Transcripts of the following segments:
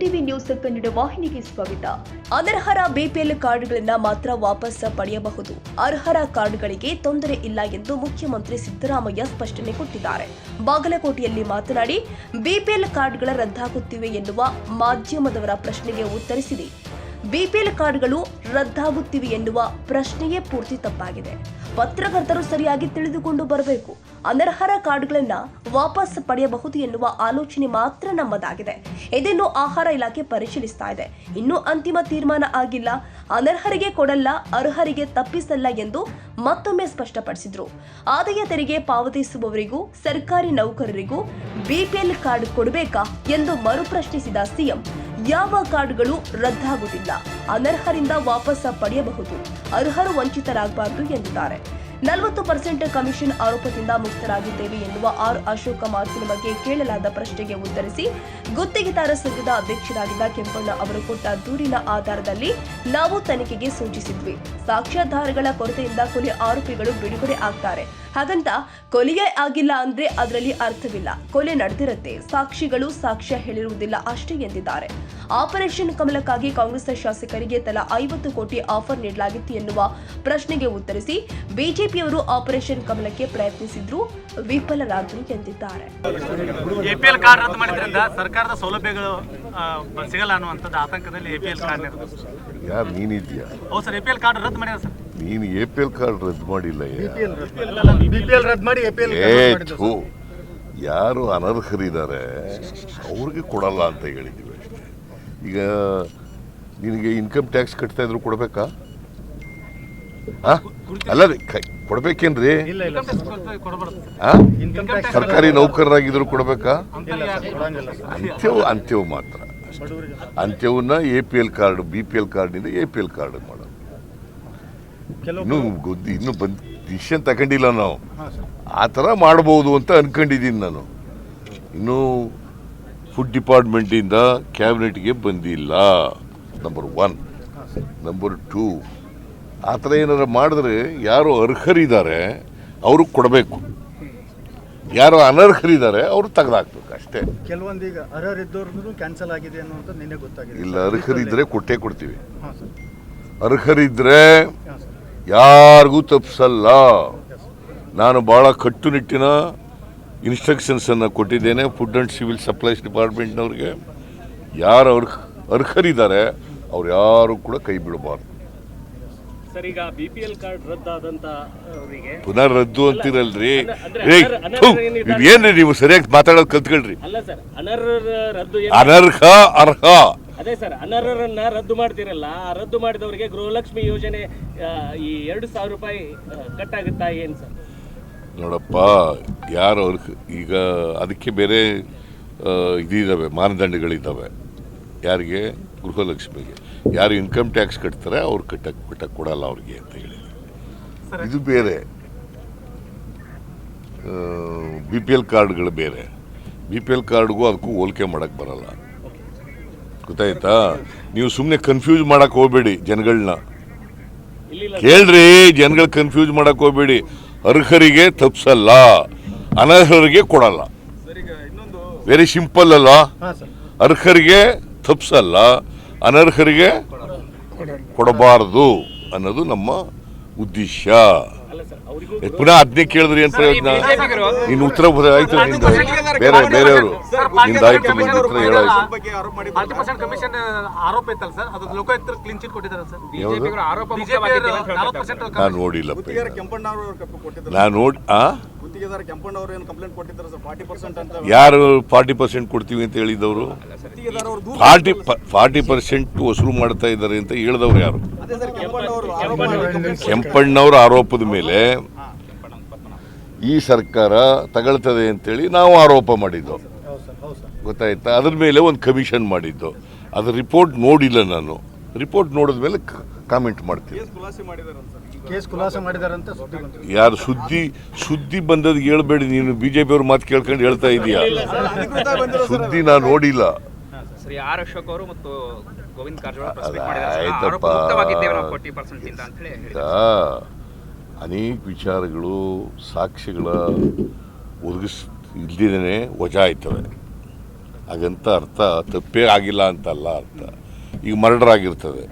TV news Kannada ವಾಹಿನಿಗೆ ಸ್ವಾಗತ. ಅನರ್ಹರ BPL ಕಾರ್ಡ್ಗಳನ್ನ ಮಾತ್ರ ವಾಪಸ್ ಪಡೆಯಬಹುದು. ಅರ್ಹರ ಕಾರ್ಡ್ಗಳಿಗೆ ತೊಂದರೆ ಇಲ್ಲ ಎಂದು ಮುಖ್ಯಮಂತ್ರಿ ಸಿದ್ದರಾಮಯ್ಯ ಸ್ಪಷ್ಟನೆ ಕೊಟ್ಟಿದ್ದಾರೆ. ಬಾಗಲಕೋಟೆಯಲ್ಲಿ ಮಾತನಾಡಿ, ಬಿಪಿಎಲ್ ಕಾರ್ಡ್ಗಳ ರದ್ದಾಗುತ್ತಿವೆ ಎನ್ನುವ ಮಾಧ್ಯಮದವರ ಪ್ರಶ್ನೆಗೆ ಉತ್ತರಿಸಿದೆ. ಬಿಪಿಎಲ್ ಕಾರ್ಡ್ಗಳು ರದ್ದಾಗುತ್ತಿವೆ ಎನ್ನುವ ಪ್ರಶ್ನೆಯೇ ಪೂರ್ತಿ ತಪ್ಪಾಗಿದೆ. ಪತ್ರಕರ್ತರು ಸರಿಯಾಗಿ ತಿಳಿದುಕೊಂಡು ಬರಬೇಕು. ಅನರ್ಹರ ಕಾರ್ಡ್ಗಳನ್ನ ವಾಪಸ್ ಪಡೆಯಬಹುದು ಎನ್ನುವ ಆಲೋಚನೆ ಮಾತ್ರ ನಮ್ಮದಾಗಿದೆ. ಇದನ್ನು ಆಹಾರ ಇಲಾಖೆ ಪರಿಶೀಲಿಸ್ತಾ ಇದೆ. ಇನ್ನೂ ಅಂತಿಮ ತೀರ್ಮಾನ ಆಗಿಲ್ಲ. ಅನರ್ಹರಿಗೆ ಕೊಡಲ್ಲ, ಅರ್ಹರಿಗೆ ತಪ್ಪಿಸಲ್ಲ ಎಂದು ಮತ್ತೊಮ್ಮೆ ಸ್ಪಷ್ಟಪಡಿಸಿದ್ರು. ಆದಾಯ ತೆರಿಗೆ ಪಾವತಿಸುವವರಿಗೂ, ಸರ್ಕಾರಿ ನೌಕರರಿಗೂ ಬಿಪಿಎಲ್ ಕಾರ್ಡ್ ಕೊಡಬೇಕಾ ಎಂದು ಮರುಪ್ರಶ್ನಿಸಿದ ಸಿಎಂ. ಯಾವ ಕಾರ್ಡ್ಗಳು ರದ್ದಾಗುವುದಿಲ್ಲ ಅನರ್ಹರಿಂದ ವಾಪಸ್ ಪಡೆಯಬಹುದು. ಅರ್ಹರು ವಂಚಿತರಾಗಬಾರದು ಎಂದಿದ್ದಾರೆ. ನಲವತ್ತು ಪರ್ಸೆಂಟ್ ಕಮಿಷನ್ ಆರೋಪದಿಂದ ಮುಕ್ತರಾಗಿದ್ದೇವೆ ಎನ್ನುವ ಆರ್ ಅಶೋಕ ಕುಮಾರ್ ಬಗ್ಗೆ ಕೇಳಲಾದ ಪ್ರಶ್ನೆಗೆ ಉತ್ತರಿಸಿ, ಗುತ್ತಿಗೆದಾರ ಸಂಘದ ಅಧ್ಯಕ್ಷರಾಗಿದ್ದ ಕೆಂಪಣ್ಣ ಅವರು ಕೊಟ್ಟ ದೂರಿನ ಆಧಾರದಲ್ಲಿ ನಾವು ತನಿಖೆಗೆ ಸೂಚಿಸಿದ್ವಿ. ಸಾಕ್ಷ್ಯಾಧಾರಗಳ ಕೊರತೆಯಿಂದ ಕೊಲೆ ಆರೋಪಿಗಳು ಬಿಡುಗಡೆ ಆಗ್ತಾರೆ. ಹಾಗಂತ ಕೊಲೆಯೇ ಆಗಿಲ್ಲ ಅಂದ್ರೆ ಅದರಲ್ಲಿ ಅರ್ಥವಿಲ್ಲ. ಕೊಲೆ ನಡೆದಿರುತ್ತೆ. ಸಾಕ್ಷಿಗಳು ಸಾಕ್ಷ್ಯ ಹೇಳಿರುವುದಿಲ್ಲ ಅಷ್ಟೇ ಎಂದಿದ್ದಾರೆ. ಆಪರೇಷನ್ ಕಮಲಕ್ಕಾಗಿ ಕಾಂಗ್ರೆಸ್ ಶಾಸಕರಿಗೆ ತಲಾ ಐವತ್ತು ಕೋಟಿ ಆಫರ್ ನೀಡಲಾಗಿತ್ತು ಎನ್ನುವ ಪ್ರಶ್ನೆಗೆ ಉತ್ತರಿಸಿ ಬಿಜೆಪಿಯವರು ಆಪರೇಷನ್ ಕಮಲಕ್ಕೆ ಪ್ರಯತ್ನಿಸಿದ್ರು. ವಿಫಲರಾದರು ಎಂದಿದ್ದಾರೆ. ಎಪಿಎಲ್ ಕಾರ್ಡ್ ರದ್ದು ಮಾಡಿದ್ರಿಂದ ಸರ್ಕಾರದ ಸೌಲಭ್ಯಗಳು ಸಿಗಲ್ಲ ಅನ್ನುವಂಥದ್ದು ಆತಂಕದಲ್ಲಿ ಎಪಿಎಲ್ ಕಾರ್ಡ್ ಯಾರು ನೀನಿದ್ಯಾ? ಹೌದು ಸರ್ ಎಪಿಎಲ್ ಕಾರ್ಡ್ ರದ್ದು ಮಾಡಿದ ಸರ್. ನೀನು ಎ ಪಿ ಎಲ್ ಕಾರ್ಡ್ ರದ್ದು ಮಾಡಿಲ್ಲ ಬಿಪಿಎಲ್ ರದ್ದು ಮಾಡಿ ಎಪಿಎಲ್ ಏ ಥು, ಯಾರು ಅನರ್ಹರಿದ್ದಾರೆ ಅವ್ರಿಗೆ ಕೊಡಲ್ಲ ಅಂತ ಹೇಳಿದ್ದೀವಿ. ಅಷ್ಟೇ ಈಗ ನಿನಗೆ ಇನ್ಕಮ್ ಟ್ಯಾಕ್ಸ್ ಕಟ್ತಾ ಇದ್ರು ಕೊಡ್ಬೇಕಾ? ಅಲ್ಲ ರೀ, ಕ- ಕೊಡ್ಬೇಕೇನ್ರಿ? ಸರ್ಕಾರಿ ನೌಕರರಾಗಿದ್ರು ಕೊಡ್ಬೇಕಾ? ಅಂತ್ಯವು ಅಂತ್ಯವು ಮಾತ್ರ. ಅಂತ್ಯವನ್ನ A P L card B P L ಕಾರ್ಡ್ನಿಂದ ಎ ಪಿ ಎಲ್ ಕಾರ್ಡ್ ಮಾಡೋದು. ಇನ್ನು ಇನ್ನೂ ಗೊತ್ತಿ ಇನ್ನೂ ಬಂದ್ ಡಿಸಿಷನ್ ತಗೊಂಡಿಲ್ಲ ನಾವು. ಆ ಥರ ಮಾಡ್ಬೋದು ಅಂತ ಅನ್ಕೊಂಡಿದ್ದೀನಿ ನಾನು. ಇನ್ನು ಫುಡ್ ಡಿಪಾರ್ಟ್ಮೆಂಟಿಂದ ಕ್ಯಾಬಿನೆಟ್ಗೆ ಬಂದಿಲ್ಲ. ನಂಬರ್ ಒನ್ ನಂಬರ್ ಟೂ ಆ ಥರ ಏನಾರು ಮಾಡಿದ್ರೆ ಯಾರು ಅರ್ಹರಿದ್ದಾರೆ ಅವ್ರಿಗೆ ಕೊಡಬೇಕು. ಯಾರು ಅನರ್ಹರಿದ್ದಾರೆ ಅವರು ತೆಗೆದಾಕ್ಬೇಕು ಅಷ್ಟೇ. ಕೆಲವೊಂದು ಈಗ ಅರ್ಹರಿದ್ದವ್ರದ್ದು ಕ್ಯಾನ್ಸಲ್ ಆಗಿದೆ ಅನ್ನೋದು ನಿನ್ನೆ ಗೊತ್ತಾಗಿದೆ. ಇಲ್ಲ ಅರ್ಹರಿದ್ರೆ ಕೊಟ್ಟೇ ಕೊಡ್ತೀವಿ. ಅರ್ಹರಿದ್ರೆ ಯಾರಿಗೂ ತಪ್ಪಿಸಲ್ಲ ನಾನು ಭಾಳ ಕಟ್ಟುನಿಟ್ಟಿನ ಇನ್ಸ್ಟ್ರಕ್ಷನ್ಸನ್ನು ಕೊಟ್ಟಿದ್ದೇನೆ ಫುಡ್ ಆ್ಯಂಡ್ ಸಿವಿಲ್ ಸಪ್ಲೈಸ್ ಡಿಪಾರ್ಟ್ಮೆಂಟ್ನವ್ರಿಗೆ ಯಾರು ಅರ್ಹ ಅರ್ಹರಿದ್ದಾರೆ ಅವ್ರು ಯಾರು ಕೂಡ ಕೈ ಬಿಡಬಾರ್ದು. ಸರ್ ಈಗ ಬಿ ಪಿ ಎಲ್ ಕಾರ್ಡ್ ರದ್ದಾದಂತ ಅವರಿಗೆ. ಪುನಃ ರದ್ದು ಅಂತಿರಲ್ರಿ? ಏನ್ರಿ ನೀವು ಸರಿಯಾಗಿ ಮಾತಾಡೋದು ಕಲ್ತ್ಕೊಳ್ರಿ. ಅಲ್ಲ ಸರ್ ಅನರ್ಹರ ರದ್ದು ಏನ್- ಅನರ್ಹ ಅರ್ಹ. ಅದೇ ಸರ್ ಅನರ್ಹರನ್ನ ರದ್ದು ಮಾಡ್ತಿರಲ್ಲ ಆ ರದ್ದು ಮಾಡಿದವರಿಗೆ ಗೃಹಲಕ್ಷ್ಮಿ ಯೋಜನೆ ಈ ಎರಡು ಸಾವಿರ ರೂಪಾಯಿ ಆ, ಕಟ್ ಆಗುತ್ತಾ ಏನ್ ಸರ್? ನೋಡಪ್ಪ ಯಾರು ಅವ್ರ ಈಗ ಅದಕ್ಕೆ ಬೇರೆ ಇದಿದ್ದಾವೆ ಮಾನದಂಡಗಳಿದ್ದಾವೆ ಯಾರಿಗೆ? ಗೃಹಲಕ್ಷ್ಮಿಗೆ. ಯಾರು ಇನ್ಕಮ್ ಟ್ಯಾಕ್ಸ್ ಕಟ್ತಾರೆ ಅವ್ರು ಕಟ್ಟಕ್ಕೆ ಕಟ್ಟಕ್ಕೆ ಕೊಡಲ್ಲ ಅವ್ರಿಗೆ ಅಂತ ಹೇಳಿ ಇದು ಬೇರೆ. ಬಿ ಪಿ ಎಲ್ ಕಾರ್ಡ್ಗಳು ಬೇರೆ. ಬಿ ಪಿ ಎಲ್ ಕಾರ್ಡ್ಗೂ ಅದಕ್ಕೂ ಹೋಲಿಕೆ ಮಾಡಕ್ಕೆ ಬರಲ್ಲ. ಗೊತ್ತಾಯ್ತಾ? ನೀವು ಸುಮ್ಮನೆ ಕನ್ಫ್ಯೂಸ್ ಮಾಡಕ್ಕೆ ಹೋಗ್ಬೇಡಿ ಜನಗಳನ್ನ ಕೇಳ್ರಿ ಜನಗಳು ಕನ್ಫ್ಯೂಸ್ ಮಾಡೋಕ್ಕೆ ಹೋಗ್ಬೇಡಿ. ಅರ್ಹರಿಗೆ ತಪ್ಸಲ್ಲ ಅನರ್ಹರಿಗೆ ಕೊಡಲ್ಲ. ವೆರಿ ಸಿಂಪಲ್ ಅಲ್ಲ ಅರ್ಹರಿಗೆ ತಪ್ಸಲ್ಲ ಅನರ್ಹರಿಗೆ ಕೊಡಬಾರದು ಅನ್ನೋದು ನಮ್ಮ ಉದ್ದೇಶ. ಪುನಃ ಅದನ್ನೇ ಕೇಳಿದ್ರಿ ಏನ್ ಪ್ರಯೋಜನ ಇನ್ನು ಉತ್ತರ ಆಯ್ತು ನಿಂದ. ಬೇರೆ ಬೇರೆಯವರು. ನಿಂದ ಉತ್ತರ ಹೇಳಾಯ್ತು. ನಲವತ್ತು ಪರ್ಸೆಂಟ್ ನಾನು ನೋಡಿಲ್ಲಪ್ಪ ನಾನು ನೋಡಿ ಆ? ಗುತ್ತಿಗೆದಾರ ಕೆಂಪಣ್ಣ ಅವರು ಏನು ಕಂಪ್ಲೇಂಟ್ ಕೊಟ್ಟಿದ್ದಾರೆ ಸರ್? ಫಾರ್ಟಿ ಪರ್ಸೆಂಟ್ ಅಂತ ಯಾರು ಫಾರ್ಟಿ ಪರ್ಸೆಂಟ್ ಕೊಡ್ತೀವಿ ಅಂತ ಹೇಳಿದವರು ಫಾರ್ಟಿ ಫಾರ್ಟಿ ಪರ್ಸೆಂಟ್ ವಸೂಲು ಮಾಡ್ತಾ ಇದ್ದಾರೆ ಅಂತ ಹೇಳಿದವರು ಯಾರು? ಕೆಂಪಣ್ಣವರ ಆರೋಪದ ಮೇಲೆ ಈ ಸರ್ಕಾರ ತಗೊಳ್ತದೆ ಅಂತೇಳಿ ನಾವು ಆರೋಪ ಮಾಡಿದ್ದು. ಹೌದು ಸರ್ ಹೌದು ಸರ್ ಗೊತ್ತಾಯ್ತಾ? ಅದ್ರ ಮೇಲೆ ಒಂದು ಕಮಿಷನ್ ಮಾಡಿದ್ದು. ಅದ್ರ ರಿಪೋರ್ಟ್ ನೋಡಿಲ್ಲ ನಾನು. ರಿಪೋರ್ಟ್ ನೋಡಿದ ಮೇಲೆ ಕಾಮೆಂಟ್ ಮಾಡ್ತೀನಿ. ಯಾರು ಸುದ್ದಿ ಸುದ್ದಿ ಬಂದದ್ದು ಹೇಳ್ಬೇಡಿ ನೀನು ಬಿಜೆಪಿ ಅವ್ರ ಮಾತು ಕೇಳ್ಕೊಂಡು ಹೇಳ್ತಾ ಇದೀಯಾ? ಸುದ್ದಿ ನಾನು ನೋಡಿಲ್ಲ. ಶ್ರೀ ಆರ್ ಅಶೋಕ್ ಅವರು ಮತ್ತು ಗೋವಿಂದ್ ಅನೇಕ ವಿಚಾರಗಳು ಸಾಕ್ಷಿಗಳ ಒದಗಿಸ್ ಇಲ್ದಿದ್ದೇನೆ ವಜಾ ಆಯ್ತವೆ ಹಾಗಂತ ಅರ್ಥ ತಪ್ಪೇ ಆಗಿಲ್ಲ ಅಂತಲ್ಲ ಅರ್ಥ. ಈಗ ಮರ್ಡರ್ ಆಗಿರ್ತದೆ.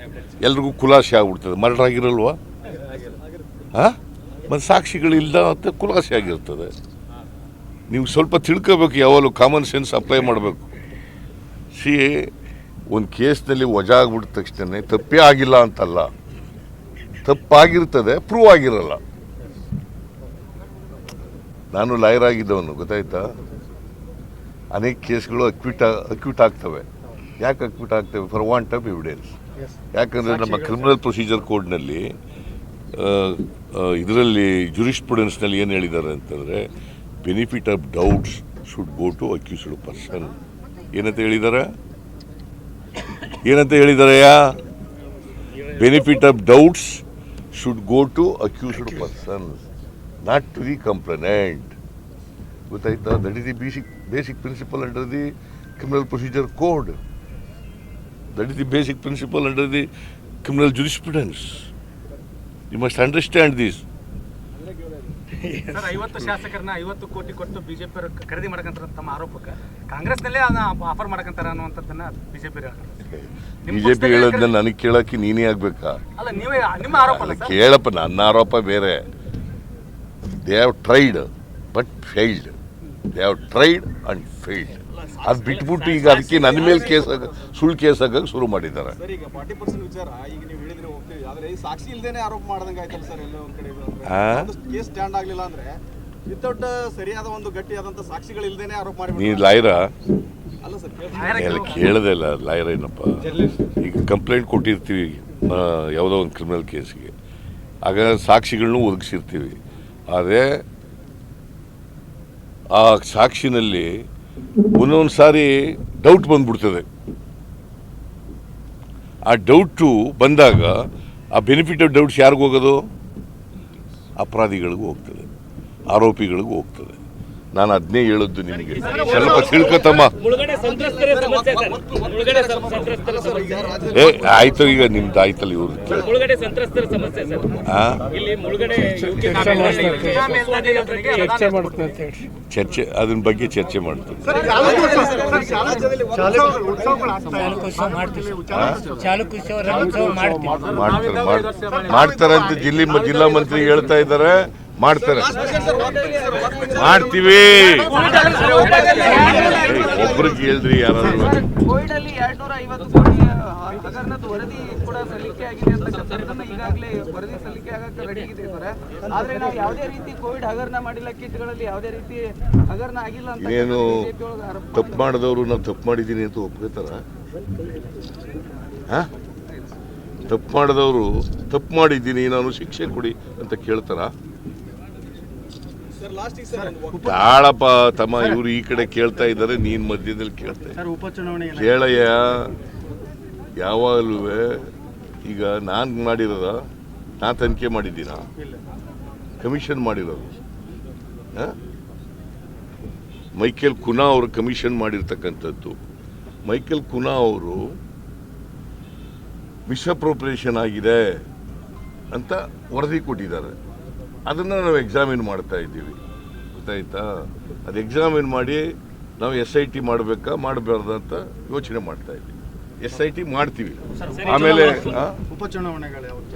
ಎಲ್ರಿಗೂ ಖುಲಾಸೆ ಆಗ್ಬಿಡ್ತದೆ. ಮರ್ಡರ್ ಆಗಿರಲ್ವಾ? ಹಾಂ ಮತ್ತು ಸಾಕ್ಷಿಗಳಿಲ್ಲದ ಅಂತ ಖುಲಾಸೆ ಆಗಿರ್ತದೆ. ನೀವು ಸ್ವಲ್ಪ ತಿಳ್ಕೋಬೇಕು ಯಾವಾಗಲೂ ಕಾಮನ್ ಸೆನ್ಸ್ ಅಪ್ಲೈ ಮಾಡಬೇಕು. ಸಿ ಒಂದು ಕೇಸ್ನಲ್ಲಿ ವಜಾ ಆಗ್ಬಿಟ್ಟ ತಕ್ಷಣ ತಪ್ಪೇ ಆಗಿಲ್ಲ ಅಂತಲ್ಲ. ತಪ್ಪಾಗಿರ್ತದೆ ಪ್ರೂವ್ ಆಗಿರಲ್ಲ. ನಾನು ಲಾಯರ್ ಆಗಿದ್ದವನು ಗೊತ್ತಾಯ್ತಾ? ಅನೇಕ ಕೇಸ್ಗಳು ಅಕ್ವಿಟ್ ಅಕ್ವಿಟ್ ಆಗ್ತವೆ. ಯಾಕೆ ಅಕ್ವಿಟ್ ಆಗ್ತವೆ? ಫಾರ್ ವಾಂಟ್ ಆಫ್ ಎವಿಡೆನ್ಸ್ ಯಾಕಂದರೆ ನಮ್ಮ ಕ್ರಿಮಿನಲ್ ಪ್ರೊಸೀಜರ್ ಕೋಡ್ನಲ್ಲಿ ಇದರಲ್ಲಿ ಜುರಿಸ್ಪ್ರುಡೆನ್ಸ್ನಲ್ಲಿ ಏನು ಹೇಳಿದ್ದಾರೆ ಅಂತಂದರೆ benefit of doubts should go to accused person ಏನಂತ ಹೇಳಿದ್ದಾರೆ ಏನಂತ ಹೇಳಿದಾರೆಯಾ benefit of doubts should go to accused person not to the complainant ಗೊತ್ತಾಯ್ತಾ? That is the basic basic principle under the criminal procedure code that is the basic principle under the criminal jurisprudence you must understand this sir ಐವತ್ತು ಶಾಸಕರನ್ನ ಐವತ್ತು ಕೋಟಿ ಕೊಟ್ಟು BJP ಅವರು ಖರೀದಿ ಮಾಡ್ಕಂತಾರ ತಮ್ಮ ಆರೋಪಕ್ಕೆ. ಕಾಂಗ್ರೆಸ್ನಲ್ಲೇ ಅದನ್ನ ಆಫರ್ ಮಾಡಕಂತಾರ ಅನ್ನುವಂಥದ್ದನ್ನ ಬಿಜೆಪಿ ಬಿ ಜೆ ಪಿ ಹೇಳೋದನ್ನ ನನಗೆ ಕೇಳಕ್ಕೆ ನೀನೇ ಆಗ್ಬೇಕಾ? ಅಲ್ಲ ನೀವೇ ನಿಮ್ಮ ಆರೋಪ ಅಲ್ಲ ಕೇಳಪ್ಪ ನನ್ನ ಆರೋಪ ಬೇರೆ. They have tried but failed they have tried and failed ಅದು ಬಿಟ್ಬಿಟ್ಟು ಈಗ ಅದಕ್ಕೆ ನನ್ನ ಮೇಲೆ ಕೇಸ್ ಸುಳ್ಳು ಕೇಸ್ ಹಾಕಕ್ಕೆ ಶುರು ಮಾಡಿದ್ದಾರೆ. ಆದ್ರೆ ಈ ಸಾಕ್ಷಿ ಇಲ್ದೇನೆ ಆರೋಪ ಮಾಡ್ದಂಗೆ ಆಯ್ತಲ್ಲ ಸರ್ ಎಲ್ಲ ಒಂದ್ ಕಡೆ ಆ? ಕೇಸ್ ಸ್ಟ್ಯಾಂಡ್ ಆಗ್ಲಿಲ್ಲ ಅಂದ್ರೆ ವಿತೌಟ್ ಸರಿಯಾದ ಒಂದು ಗಟ್ಟಿಯಾದಂತ ಸಾಕ್ಷಿಗಳು ಇಲ್ದೇನೆ ಆರೋಪ ನೀ ಮಾಡಿ ಲಾಯರ? ಅಲ್ಲ ಸರ್ ಎಲ್ಲ ಕೇಳದೆ ಇಲ್ಲ ಲಾಯರ್ ಏನಪ್ಪ? ಈಗ ಕಂಪ್ಲೇಂಟ್ ಕೊಟ್ಟಿರ್ತೀವಿ ಆ, ಯಾವುದೋ ಒಂದು ಕ್ರಿಮಿನಲ್ ಕೇಸ್ಗೆ ಆಗ ಸಾಕ್ಷಿಗಳನ್ನೂ ಒದಗಿಸಿರ್ತೀವಿ. ಆದರೆ ಆ ಸಾಕ್ಷಿನಲ್ಲಿ ಒಂದೊಂದು ಸಾರಿ ಡೌಟ್ ಬಂದ್ಬಿಡ್ತದೆ. ಆ ಡೌಟು ಬಂದಾಗ ಆ ಬೆನಿಫಿಟ್ ಆಫ್ ಡೌಟ್ಸ್ ಯಾರಿಗೂ ಹೋಗೋದು? ಅಪರಾಧಿಗಳಿಗೂ ಹೋಗ್ತದೆ. ಆರೋಪಿಗಳಿಗೂ ಹೋಗ್ತದೆ. ನಾನು ಅದನ್ನೇ ಹೇಳದ್ದು ನಿಮಗೆ. ಸ್ವಲ್ಪ ತಿಳ್ಕೊತಮ್ಮ ಮುಳುಗಡೆ ಸಂತ್ರಸ್ತರ ಸಮಸ್ಯೆ ಸರ್. ಮುಳುಗಡೆ ಸಂತ್ರಸ್ತರ ಸಮಸ್ಯೆ. ಏ ಆಯ್ತು ಈಗ ನಿಮ್ದು ಆಯ್ತಲ್ಲ ಇವ್ರು. ಮುಳುಗಡೆ ಸಂತ್ರಸ್ತರ ಸಮಸ್ಯೆ ಸರ್. ಆ? ಇಲ್ಲಿ ಮುಳುಗಡೆ ಯುವತಿ ಚರ್ಚೆ ಮಾಡ್ತಾರೆ ಚರ್ಚೆ ಅದ್ರ ಬಗ್ಗೆ ಚರ್ಚೆ ಮಾಡ್ತೀನಿ ಮಾಡ್ತಾರೆ ಮಾಡ್- ಮಾಡ್ತಾರೆ ಅಂತ ಜಿಲ್ಲೆ ಜಿಲ್ಲಾ ಮಂತ್ರಿ ಹೇಳ್ತಾ ಇದ್ದಾರೆ. ಮಾಡ್ತಾರೆ. ಮಾಡ್ತೀವಿ. ಒಬ್ರು ಕೇಳ್ರಿ ಯಾರಾದ್ರು ಏನು ತಪ್ಪು ಮಾಡಿದವರು ನಾವು ತಪ್ಪು ಮಾಡಿದ್ದೀನಿ ಅಂತ ಒಪ್ಕೋತಾರ? ಹಾ? ತಪ್ಪು ಮಾಡಿದವರು ತಪ್ಪು ಮಾಡಿದ್ದೀನಿ ನಾನು ಶಿಕ್ಷೆ ಕೊಡಿ ಅಂತ ಕೇಳ್ತಾರ ಸರ್ ಲಾಸ್ಟ್ ಸರ್ ಒಂದು ತಾಳಪ್ಪ ತಮ್ಮ ಇವರು ಈ ಕಡೆ ಕೇಳ್ತಾ ಇದ್ದಾರೆ ನೀನ್ ಮಧ್ಯದಲ್ಲಿ ಕೇಳ್ತಾ? ಕೇಳಯ್ಯ ಯಾವಾಗಲೂ ಈಗ ನಾನು ಮಾಡಿರೋದ ನಾ ತನಿಖೆ ಮಾಡಿದ್ದೀನ? ಇಲ್ಲ. ಕಮಿಷನ್ ಮಾಡಿರೋದು. ಮೈಕೇಲ್ ಮೈಕೆಲ್ ಕುನಾ ಅವರು ಕಮಿಷನ್ ಮಾಡಿರ್ತಕ್ಕಂಥದ್ದು. ಮೈಕೆಲ್ ಕುನಾ ಅವರು ಮಿಸ್ಅಪ್ರೋಪ್ರಿಯೇಷನ್ ಆಗಿದೆ ಅಂತ ವರದಿ ಕೊಟ್ಟಿದ್ದಾರೆ. ಅದನ್ನು ನಾವು ಎಕ್ಸಾಮಿನ್ ಮಾಡ್ತಾ ಇದ್ದೀವಿ. ಗೊತ್ತಾಯ್ತಾ? ಅದು ಎಕ್ಸಾಮಿನ್ ಮಾಡಿ ನಾವು ಎಸ್ ಐ ಟಿ ಮಾಡಬೇಕಾ ಮಾಡಬಾರ್ದು ಅಂತ ಯೋಚನೆ ಮಾಡ್ತಾ ಇದ್ದೀವಿ. ಎಸ್ ಐ ಟಿ ಮಾಡ್ತೀವಿ. ಆಮೇಲೆ?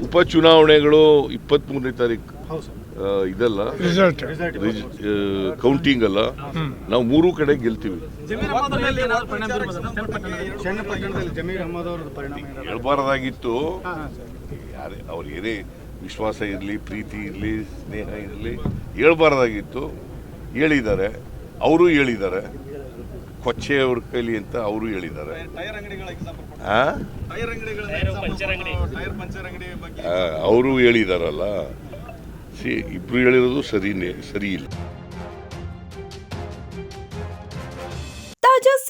ಉಪಚುನಾವಣೆಗಳು ಇಪ್ಪತ್ತ್ಮೂರನೇ ತಾರೀಕು ಹೌದು ಸರ್. ಇದಲ್ಲ? ರಿಸಲ್ಟ್ ಕೌಂಟಿಂಗ್ ಅಲ್ಲ? ನಾವು ಮೂರು ಕಡೆ ಗೆಲ್ತೀವಿ. ಹೇಳ್ಬಾರ್ದಾಗಿತ್ತು. ಅವ್ರು ಏನೇ ವಿಶ್ವಾಸ ಇರಲಿ ಪ್ರೀತಿ ಇರಲಿ ಸ್ನೇಹ ಇರಲಿ ಹೇಳ್ಬಾರ್ದಾಗಿತ್ತು. ಹೇಳಿದ್ದಾರೆ ಅವರು ಹೇಳಿದ್ದಾರೆ. ಕೊಚ್ಚೆ ಅವ್ರ ಕೈಲಿ ಅಂತ ಅವರು ಹೇಳಿದ್ದಾರೆ. ಅವರು ಹೇಳಿದಾರಲ್ಲ. ಸಿ ಇಬ್ರು ಹೇಳಿರೋದು ಸರಿನೇ ಸರಿ ಇಲ್ಲ.